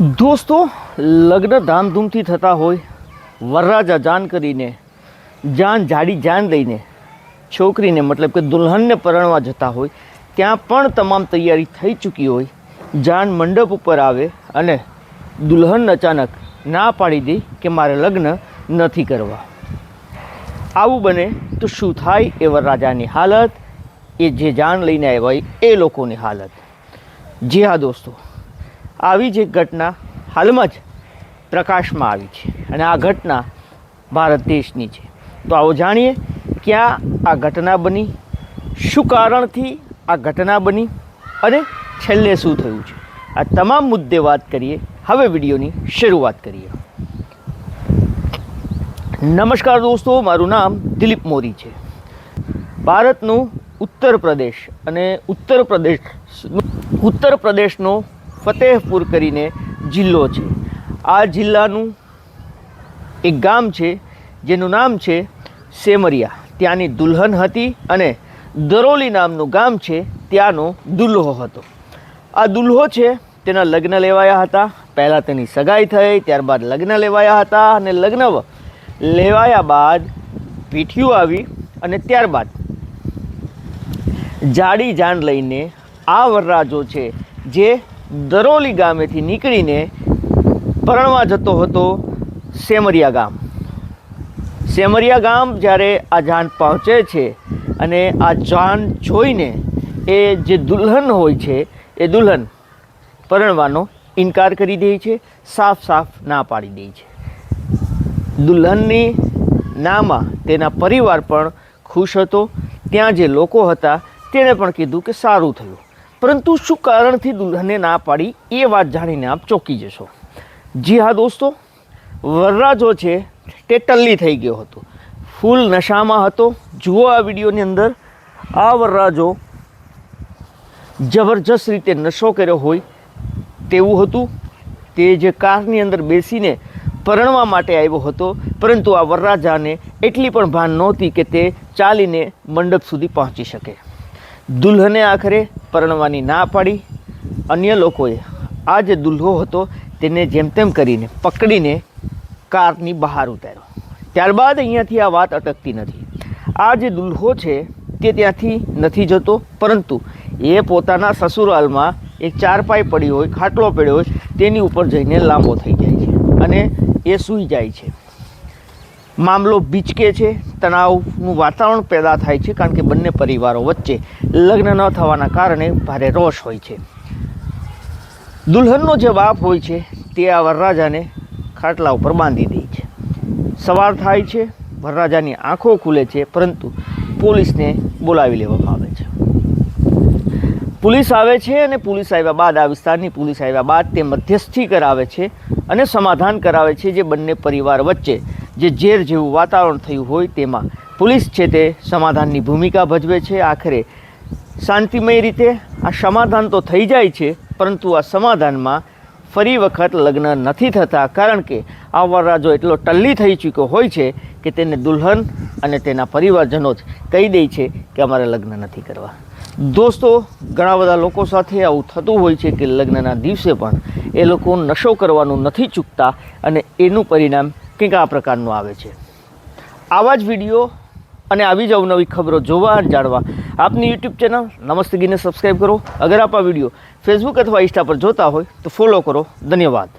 દોસ્તો, લગ્ન ધામધૂમથી થતા હોય, વરરાજા જાન કરીને, જાન જાડી જાન લઈને, છોકરીને મતલબ કે દુલ્હનને પરણવા જતા હોય, ત્યાં પણ તમામ તૈયારી થઈ ચૂકી હોય, જાન મંડપ ઉપર આવે અને દુલ્હન અચાનક ના પાડી દે કે મારે લગ્ન નથી કરવા. આવું બને તો શું થાય એ વરરાજાની હાલત, એ જે જાન લઈને આવ્યા હોય એ લોકોની હાલત. જી હા દોસ્તો. આવી જ એક ઘટના હાલમાં જ પ્રકાશમાં આવી છે અને આ ઘટના ભારત દેશની છે. તો આવો જાણીએ ક્યાં આ ઘટના બની, શું કારણથી આ ઘટના બની અને છેલ્લે શું થયું છે? આ તમામ મુદ્દે વાત કરીએ. હવે વિડીયોની શરૂઆત કરીએ. નમસ્કાર દોસ્તો, મારું નામ દિલીપ મોરી છે. ભારતનું ઉત્તર પ્રદેશ અને ઉત્તર પ્રદેશ, ઉત્તર પ્રદેશનો ફતેહપુર કરીને જિલ્લો છે. આ જિલ્લાનું એક ગામ છે, જેનું નામ છે સેમરિયા. ત્યાંની દુલ્હન હતી અને દરોલી નામનું ગામ છે, ત્યાંનો દુલ્હો હતો. આ દુલ્હો છે, તેના લગ્ન લેવાયા હતા. પહેલાં તેની સગાઈ થઈ, ત્યારબાદ લગ્ન લેવાયા હતા અને લગ્ન લેવાયા બાદ પીઠિયું આવી અને ત્યારબાદ જાડી જાન લઈને આ વરરાજો છે, જે દરોલી ગામેથી નીકળીને પરણવા જતો હતો સેમરિયા ગામ. સેમરિયા ગામ જ્યારે આ જાન પહોંચે છે અને આ જાન જોઈને એ જે દુલ્હન હોય છે, એ દુલ્હન પરણવાનો ઇનકાર કરી દે છે, સાફ સાફ ના પાડી દે છે. દુલ્હનની નામાં તેના પરિવાર પણ ખુશ હતો. ત્યાં જે લોકો હતા, તેણે પણ કીધું કે સારું થયું. પરંતુ શું કારણથી દુલ્હને ના પાડી એ વાત જાણીને આપ ચોંકી જશો? જી હા દોસ્તો, વરરાજો છે તે ટલ્લી થઈ ગયો હતો. ફૂલ નશામાં હતો. જુઓ આ વિડીયોની અંદર, આ વરરાજો જબરજસ્ત રીતે નશો કર્યો હોય તેવું હતું. તે જે કારની અંદર બેસીને પરણવા માટે આવ્યો હતો, પરંતુ આ વરરાજાને એટલી પણ ભાન નહોતી કે તે ચાલીને મંડપ સુધી પહોંચી શકે. દુલ્હને આખરે પરણવાની ના પાડી. અન્ય લોકોએ આ જે દુલ્હો હતો તેને જેમ તેમ કરીને પકડીને કારની બહાર ઉતાર્યો. ત્યારબાદ અહીંયાથી આ વાત અટકતી નથી. આ જે દુલ્હો છે તે ત્યાંથી નથી જતો, પરંતુ એ પોતાના સસુરાલમાં એક ચારપાઈ પડી હોય, ખાટલો પડ્યો હોય, તેની ઉપર જઈને લાંબો થઈ જાય છે અને એ સૂઈ જાય છે. મામલો બીચકે છે. તણાવનું વાતાવરણ પેદા થાય છે કારણ કે બંને પરિવારો વચ્ચે લગ્ન ન થવાના કારણે ભારે રોષ હોય છે. દુલ્હનનો જે બાપ હોય છે તે આ વરરાજાને ખાટલા ઉપર બાંધી દે છે. સવાર થાય છે, વરરાજાની આંખો ખુલે છે, પરંતુ પોલીસને બોલાવી લેવામાં આવે છે. પોલીસ આવે છે અને પોલીસ આવ્યા બાદ, આ વિસ્તારની પોલીસ આવ્યા બાદ તે મધ્યસ્થી કરાવે છે અને સમાધાન કરાવે છે જે બંને પરિવાર વચ્ચે જે ઝેર જેવું વાતાવરણ થયું હોય તેમાં પોલીસ છે તે સમાધાનની ભૂમિકા ભજવે છે. આખરે શાંતિમય રીતે આ સમાધાન તો થઈ જાય છે, પરંતુ આ સમાધાનમાં ફરી વખત લગ્ન નથી થતા. કારણ કે આ વરરાજો એટલો ટલ્લી થઈ ચૂક્યો હોય છે કે તેને દુલ્હન અને તેના પરિવારજનો જ કહી દે છે કે અમારે લગ્ન નથી કરવા. દોસ્તો, ઘણા બધા લોકો સાથે આવું થતું હોય છે કે લગ્નના દિવસે પણ એ લોકો નશો કરવાનું નથી ચૂકતા અને એનું પરિણામ કંઈક આ પ્રકારનું આવે છે. આવા જ વીડિયો અને આવી જ અવનવી ખબરો જોવા અને જાણવા આપની યુટ્યુબ ચેનલ નમસ્તે ગીને સબસ્ક્રાઈબ કરો. અગર આપ આ વીડિયો ફેસબુક અથવા ઇન્સ્ટા પર જોતા હોય તો ફોલો કરો. ધન્યવાદ.